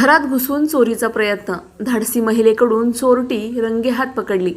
घरात घुसून चोरीचा प्रयत्न. धाडसी महिलेकडून चोरटी रंगेहात पकडली.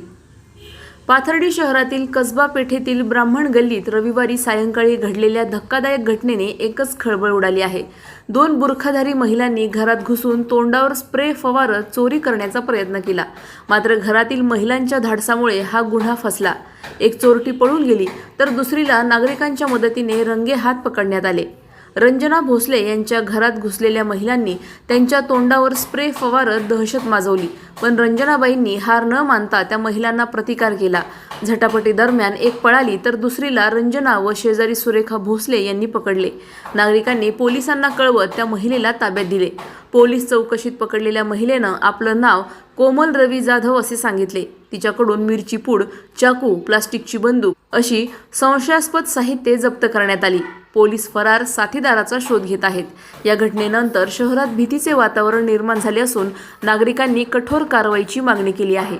पाथर्डी शहरातील कसबा पेठेतील ब्राह्मण गल्लीत रविवारी सायंकाळी घडलेल्या धक्कादायक घटनेने एकच खळबळ उडाली आहे. दोन बुरखाधारी महिलांनी घरात घुसून तोंडावर स्प्रे फवारत चोरी करण्याचा प्रयत्न केला. मात्र घरातील महिलांच्या धाडसामुळे हा गुन्हा फसला. एक चोरटी पळून गेली तर दुसरीला नागरिकांच्या मदतीने रंगे हात पकडण्यात आले. रंजना भोसले यांच्या घरात घुसलेल्या महिलांनी त्यांच्या तोंडावर स्प्रे फवारत दहशत माजवली. पण रंजनाबाईंनी हार न मानता त्या महिलांना प्रतिकार केला. झटापटी दरम्यान एक पळाली तर दुसरीला रंजना व शेजारी सुरेखा भोसले यांनी पकडले. नागरिकांनी पोलिसांना कळवत त्या महिलेला ताब्यात दिले. पोलीस चौकशीत पकडलेल्या महिलेनं आपलं नाव कोमल रवी जाधव असे सांगितले. तिच्याकडून मिरची पूड चाकू प्लास्टिकची बंदूक अशी संशयास्पद साहित्य जप्त करण्यात आली. पोलीस फरार साथीदाराचा शोध घेत आहेत. या घटनेनंतर शहरात भीतीचे वातावरण निर्माण झाले असून नागरिकांनी कठोर कारवाईची मागणी केली आहे.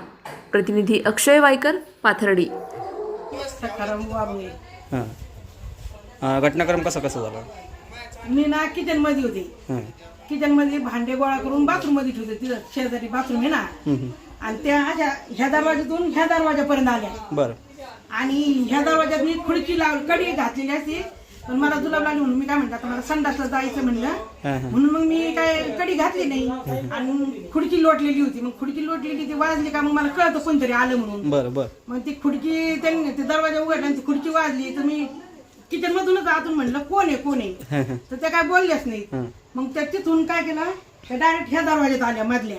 प्रतिनिधी अक्षय वायकर पाथर्डी. हां. घटनाक्रम कसा कसा झाला? मी ना किचनमध्ये होते. किचनमध्ये भांडे गोळा करून बाथरूममध्ये ठेवते तिथं शेजारी बाथरूम आहे ना. आणि त्या अशा ह्या दरवाजातून ह्या दरवाजापर्यंत आल्या. बरं. आणि ह्या दरवाजात मी खुर्ची लाव कडी घातलेली असते पण मला जुलाब लागली म्हणून मी काय म्हणतात मला संडासला जायचं म्हणलं. म्हणून मग मी काय कडी घातली नाही. आणि खुडकी लोटलेली होती. मग खुडकी लोटलेली ती वाजली का मग मला कळतं कोणतरी आलं म्हणून. बरं बरं. मग ती खुडकी त्यांनी ते दरवाजा उघडला आणि ती खुडकी वाजली. तर मी किचन मधूनच आतून म्हणलं कोण आहे कोण आहे? तर त्या काय बोलल्याच नाही मग त्या तिथून काय केलं त्या डायरेक्ट ह्या दरवाज्यात आल्या मधल्या.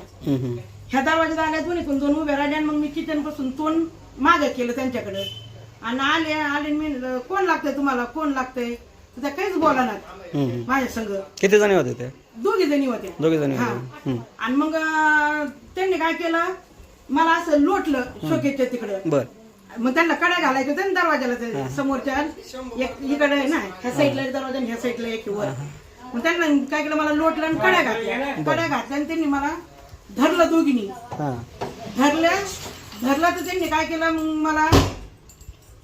ह्या दरवाज्यात आल्या दोन्हीतून दोन उभ्या राहिल्या आणि मग मी किचनपासून तोंड मागं केलं त्यांच्याकडे. आणि आले आले मी कोण लागतंय तुम्हाला? कोण लागतंय? तर त्या काहीच हम्म, हम्म. माझ्या संग. किती जणी होते ते? दोघी जणी होत्या. दोघे जणी हा. होते हम्म. आणि मग अं, त्यांनी काय केलं? मला असं लोटलं शोकेच्या तिकडं. बरं. मग त्यांना कड्या घालायच्या होत्या ना दरवाजाला ते समोरच्या एक इकडे आहे ना ह्या साईडला एक दरवाजा आणि ह्या साईडला एक वर. मग त्यांना काय केलं? मला लोटलं आणि कड्या घातल्या. कड्या घातल्या आणि त्यांनी मला धरलं दोघीनी. हां. धरल्या धरलं तर त्यांनी काय केलं? मग मला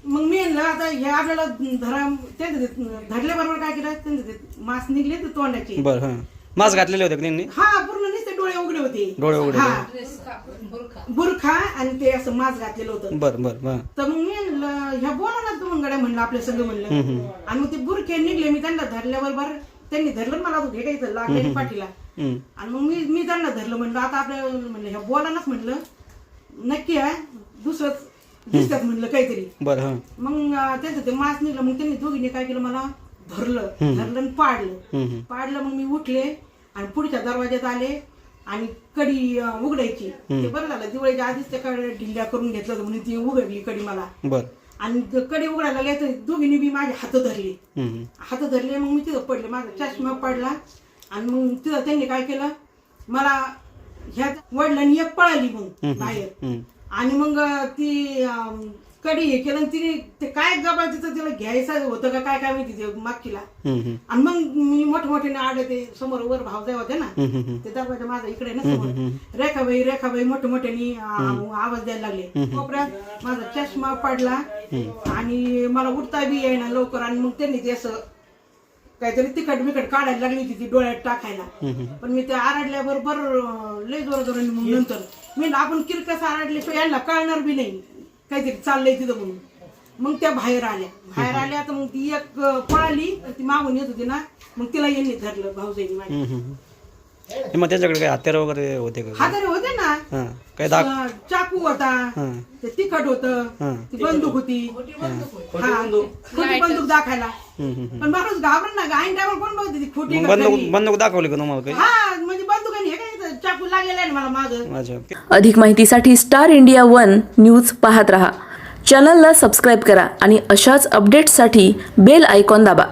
मग मी आता हे आपल्याला धरा ते धरल्याबरोबर काय केलं? त्यांचे ते मांस निघले तर तोंडाचे. बरं हां. मास्क घातलेले होते का त्यांनी? हा पूर्ण नुसते डोळे उघडे होते. डोळे उघडे हा. बुरखा आणि ते असं मांस घातलेलं होतं. बरं बरं तर मग मी म्हणलं ह्या बोला ना तुम्ही गड्या म्हणलं आपल्या संग म्हणलं. आणि मग ते बुरखे निघले मी त्यांना धरल्याबरोबर त्यांनी धरलं मला तू भेटायचं लागले पाठीला. हम्म. आणि मग मी मी त्यांना धरलं म्हणलं आता आपल्या म्हणलं ह्या बोलानाच म्हणलं नक्की आहे दुसरंच दिसतात म्हणलं काहीतरी. बरं मग त्यांचं ते मास निघलं मग त्यांनी दोघीने काय केलं मला? धरलं. धरलं आणि पाडलं. पाडलं मग मी उठले आणि पुढच्या दरवाज्यात आले आणि कडी उघडायची. ते बरं झालं दिवाळीच्या आधीच त्या कडे ढिल्ल्या करून घेतलं होतं म्हणून ती उघडली कडी मला. आणि कडी उघडायला लागले तर दोघींनी बी माझे हात धरले. हात धरले मग मी तिथं पडले माझा चष्मा पडला. आणि मग तिथं त्यांनी काय केलं? मला ह्या वडिलांनी एक पळाली मग बाहेर. आणि मग ती कडी हे केलं तिने ते काय गबाळ तिथं तिला घ्यायचं होतं का काय काय माहिती ते मागकीला. आणि मग मी मोठमोठ्याने आले ते समोर वर भावजाई होते ना. ते दरवाजा माझा इकडे ना समोर. रेखाबाई रेखाबाई मोठे मोठ्याने आवाज द्यायला लागले. कोपऱ्यात माझा चष्मा पडला आणि मला उठता बी येईना लवकर आणि मग त्यांनी ते असं काहीतरी तिखट बिकट काढायला लागली होती ती डोळ्यात टाकायला. पण मी ते आरडल्याबरोबर लय जोर मग नंतर. मी आपण किरकस आरडल्याशिवाय यांना कळणार बी नाही. काहीतरी चाललंय तिथं म्हणून. मग त्या बाहेर आल्या. बाहेर आल्या तर मग ती एक पळाली. ती मागून येत होती ना. मग तिला यांनी धरलं भाऊजाईनी माझ्या. हे मग त्यांच्याकडे काही हत्यार वगैरे होते का? हाताने होते ना. अं, चाकू होता. हां. ते तिखट होतं. ती बंदूक होती. हा, बंदूक दाखायला. पण माणूस घाबरत ना गायन टायमाला कोण बघते ती खोटी मग बंदूक? बंदूक दाखवली का तुम्हाला काही? हा म्हणजे बंदुकाने हे काय चाकू लागलेला आहे ना मला माग? अच्छा. अधिक माहितीसाठी स्टार इंडिया वन न्यूज पाहत रहा. चॅनलला सबस्क्राईब करा आणि अशाच अपडेट्ससाठी बेल आयकॉन दाबा.